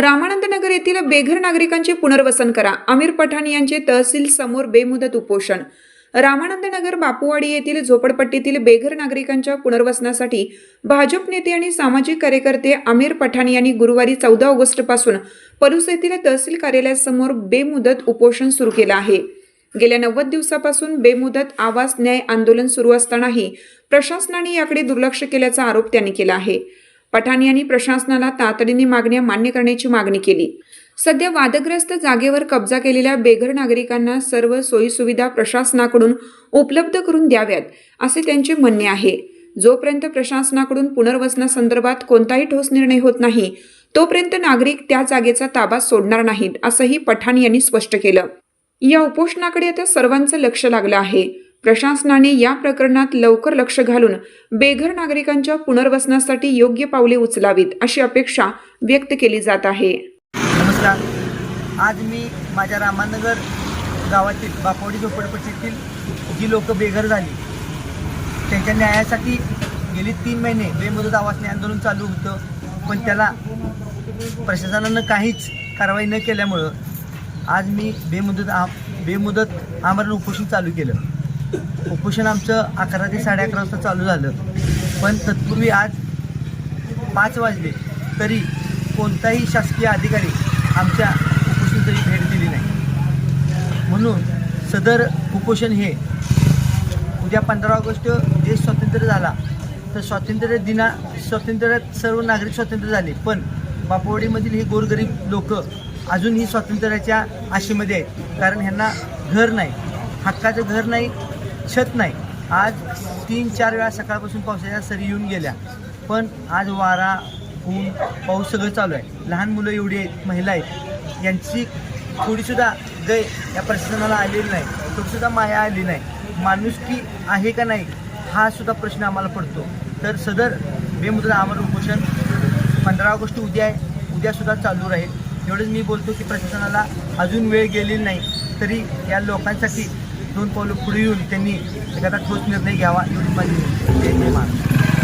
रामानंदनगर येथील बेघर नागरिकांचे पुनर्वसन करा. आमिर पठाण यांचे तहसील समोर बेमुदत उपोषण. रामानंदनगर बापूवाडी येथील झोपडपट्टीतील बेघर नागरिकांच्या पुनर्वसनासाठी भाजप नेते आणि सामाजिक कार्यकर्ते आमिर पठाण यांनी गुरुवारी चौदा ऑगस्टपासून पलूस येथील तहसील कार्यालयासमोर बेमुदत उपोषण सुरू केलं आहे. गेल्या नव्वद दिवसापासून बेमुदत आवास न्याय आंदोलन सुरू असतानाही प्रशासनाने याकडे दुर्लक्ष केल्याचा आरोप त्यांनी केला आहे. पठाण यांनी प्रशासनाला तातडीने मागण्या मान्य करण्याची मागणी केली. सध्या वादग्रस्त जागेवर कब्जा केलेल्या बेघर नागरिकांना सर्व सोयीसुविधा प्रशासनाकडून उपलब्ध करून द्याव्यात असे त्यांचे म्हणणे आहे. जोपर्यंत प्रशासनाकडून पुनर्वसनासंदर्भात कोणताही ठोस निर्णय होत नाही तोपर्यंत नागरिक त्या जागेचा ताबा सोडणार नाहीत असंही पठाण यांनी स्पष्ट केलं. या उपोषणाकडे आता सर्वांचं लक्ष लागलं आहे. प्रशासनाने या प्रकरणात लवकर लक्ष घालून बेघर नागरिकांच्या पुनर्वसनासाठी योग्य पावले उचलावीत अशी अपेक्षा व्यक्त केली जात आहे. नमस्कार. आज मी माझ्या रामानगर गावातील बापोडी झोपडपट्टीतील जी लोक बेघर झाली त्यांच्या न्यायासाठी गेली तीन महिने बेमुदत आवासने आंदोलन चालू होतं पण त्याला प्रशासनानं काहीच कारवाई न केल्यामुळं आज मी बेमुदत आ बेमुदत आमरण उपोषण चालू केलं. उपोषण आमचं अकरा ते साडे अकरा वाजता चालू झालं. पण तत्पूर्वी आज पाच वाजले तरी कोणताही शासकीय अधिकारी आमच्या उपोषणस्थळी भेट दिली नाही. म्हणून सदर उपोषण हे उद्या पंधरा ऑगस्ट देश स्वातंत्र्य झाला. तर स्वातंत्र्य दिना स्वातंत्र्यात सर्व नागरिक स्वातंत्र्य झाले. पण बापवाडीमधील हे गोरगरीब लोक अजूनही स्वातंत्र्याच्या आशेमध्ये आहेत. कारण ह्यांना घर नाही. हक्काचं घर नाही. छत नाही. आज तीन चार वेळा सकाळपासून पावसाच्या सरी येऊन गेल्या. पण आज वारा ऊन पाऊस सगळं चालू आहे. लहान मुलं एवढी आहेत महिला आहेत. यांची थोडीसुद्धा गय या प्रशासनाला आलेली नाही. थोडीसुद्धा माया आली नाही. माणुसकी आहे का नाही हा सुद्धा प्रश्न आम्हाला पडतो. तर सदर बेमुद्रा आमरण उपोषण पंधरा ऑगस्ट उद्या आहे. उद्यासुद्धा चालू राहील. एवढंच मी बोलतो की प्रशासनाला अजून वेळ गेलेली नाही. तरी या लोकांसाठी दोन पावलं पुढे येऊन त्यांनी एखादा ठोस निर्णय घ्यावा एवढी माझी